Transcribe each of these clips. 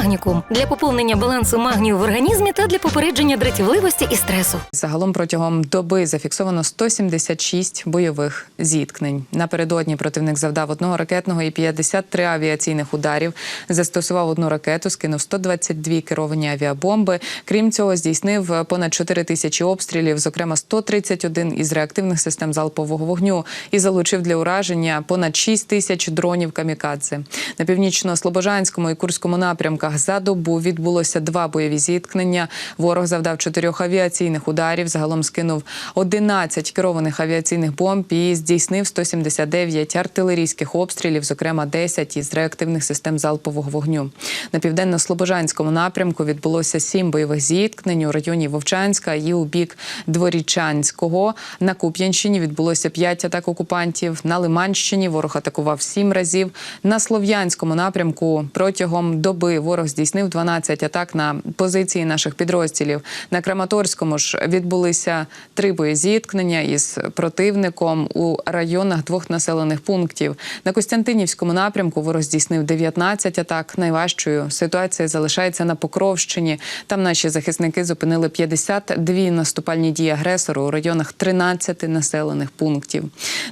Магнікум для поповнення балансу магнію в організмі та для попередження дратівливості і стресу. Загалом протягом доби зафіксовано 176 бойових зіткнень. Напередодні противник завдав одного ракетного і 53 авіаційних ударів. Застосував одну ракету, скинув 122 керовані авіабомби. Крім цього, здійснив понад 4 тисячі обстрілів, зокрема 131 із реактивних систем залпового вогню, і залучив для ураження понад 6 тисяч дронів камікадзе. На північно-слобожанському і курському напрямках за добу відбулося два бойові зіткнення. Ворог завдав чотирьох авіаційних ударів. Загалом скинув 11 керованих авіаційних бомб і здійснив 179 артилерійських обстрілів, зокрема 10 із реактивних систем залпового вогню. На південно-слобожанському напрямку відбулося сім бойових зіткнень у районі Вовчанська і у бік Дворічанського. На Куп'янщині відбулося п'ять атак окупантів. На Лиманщині ворог атакував сім разів. На Слов'янському напрямку протягом доби ворог здійснив 12 атак на позиції наших підрозділів. На Краматорському ж відбулися три боєзіткнення із противником у районах двох населених пунктів. На Костянтинівському напрямку ворог здійснив 19 атак. Найважчою ситуація залишається на Покровщині. Там наші захисники зупинили 52 наступальні дії агресору у районах 13 населених пунктів.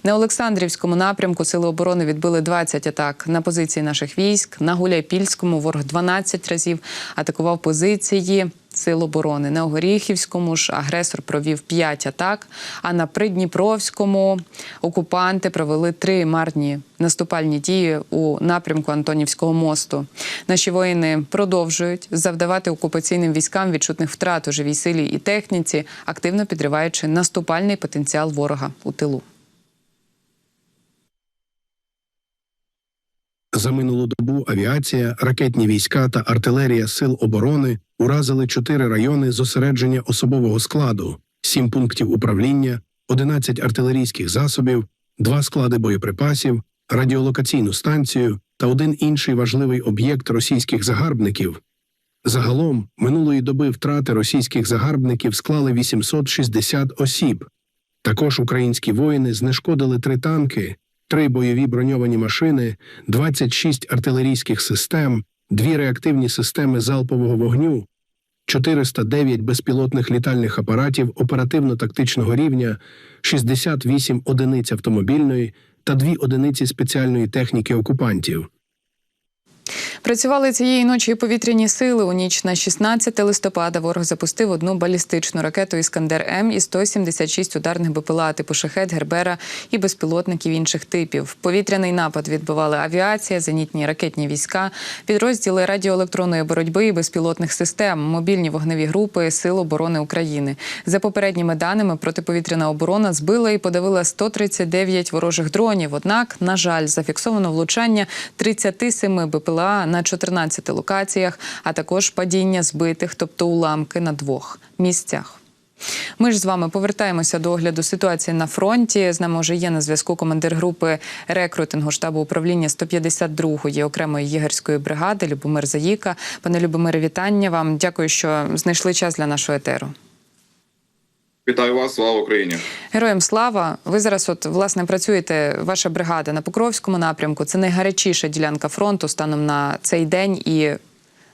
На Олександрівському напрямку сили оборони відбили 20 атак на позиції наших військ. На Гуляйпільському ворог 12 разів атакував позиції. Сил оборони на Огоріхівському ж агресор провів 5 атак. А на Придніпровському окупанти провели три марні наступальні дії у напрямку Антонівського мосту. Наші воїни продовжують завдавати окупаційним військам відчутних втрат у живій силі і техніці, активно підриваючи наступальний потенціал ворога у тилу. За минулу добу авіація, ракетні війська та артилерія сил оборони уразили чотири райони зосередження особового складу, сім пунктів управління, 11 артилерійських засобів, два склади боєприпасів, радіолокаційну станцію та один інший важливий об'єкт російських загарбників. Загалом минулої доби втрати російських загарбників склали 860 осіб. Також українські воїни знешкодили три танки, три бойові броньовані машини, 26 артилерійських систем, дві реактивні системи залпового вогню, 409 безпілотних літальних апаратів оперативно-тактичного рівня, 68 одиниць автомобільної та дві одиниці спеціальної техніки окупантів. Працювали цієї ночі повітряні сили. У ніч на 16 листопада ворог запустив одну балістичну ракету Іскандер М і 176 ударних БПЛА типу шахет, гербера і безпілотників інших типів. Повітряний напад відбивали авіація, зенітні ракетні війська, підрозділи радіоелектронної боротьби і безпілотних систем, мобільні вогневі групи Сил оборони України. За попередніми даними, протиповітряна оборона збила і подавила 139 ворожих дронів. Однак, на жаль, зафіксовано влучання 37 БПЛА на 14 локаціях, а також падіння збитих, тобто уламки на двох місцях. Ми ж з вами повертаємося до огляду ситуації на фронті. З нами вже є на зв'язку командир групи рекрутингу штабу управління 152-ї окремої єгерської бригади Любомир Заїка. Пане Любомире, вітання вам. Дякую, що знайшли час для нашого етеру. Вітаю вас, слава Україні! Героям слава! Ви зараз, от власне, працюєте. Ваша бригада на Покровському напрямку. Це найгарячіша ділянка фронту станом на цей день і.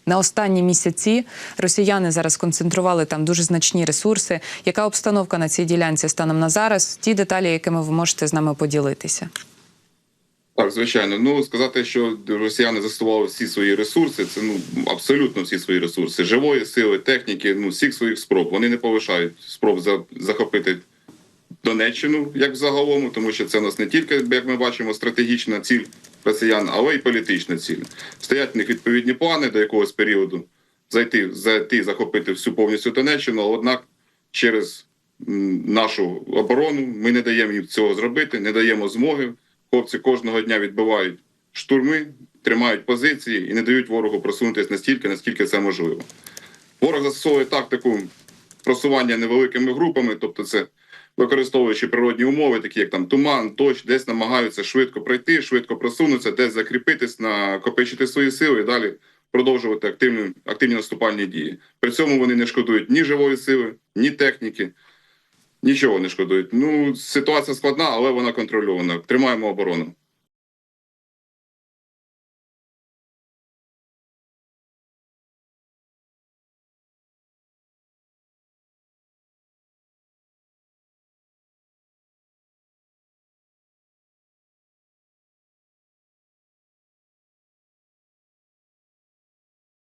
На останні місяці росіяни зараз концентрували там дуже значні ресурси. Яка обстановка на цій ділянці станом на зараз? Ті деталі, якими ви можете з нами поділитися? Так, звичайно. Ну сказати, що росіяни застосували всі свої ресурси, це ну абсолютно всі свої ресурси, живої сили, техніки, ну всіх своїх спроб. Вони не повишають спроб за, захопити Донеччину як загалом, тому що це у нас не тільки, як ми бачимо, стратегічна ціль росіян, але й політична ціль. Стоять в них відповідні плани до якогось періоду зайти, зайти, захопити всю повністю Донеччину. Однак через нашу оборону ми не даємо їм цього зробити, не даємо змоги. Хлопці кожного дня відбивають штурми, тримають позиції і не дають ворогу просунутися настільки, наскільки це можливо. Ворог застосовує тактику просування невеликими групами, тобто це використовуючи природні умови, такі як там туман, дощ, десь намагаються швидко пройти, швидко просунутися, десь закріпитись, накопичити свої сили і далі продовжувати активні, активні наступальні дії. При цьому вони не шкодують ні живої сили, ні техніки, нічого не шкодують. Ну, ситуація складна, але вона контрольована. Тримаємо оборону.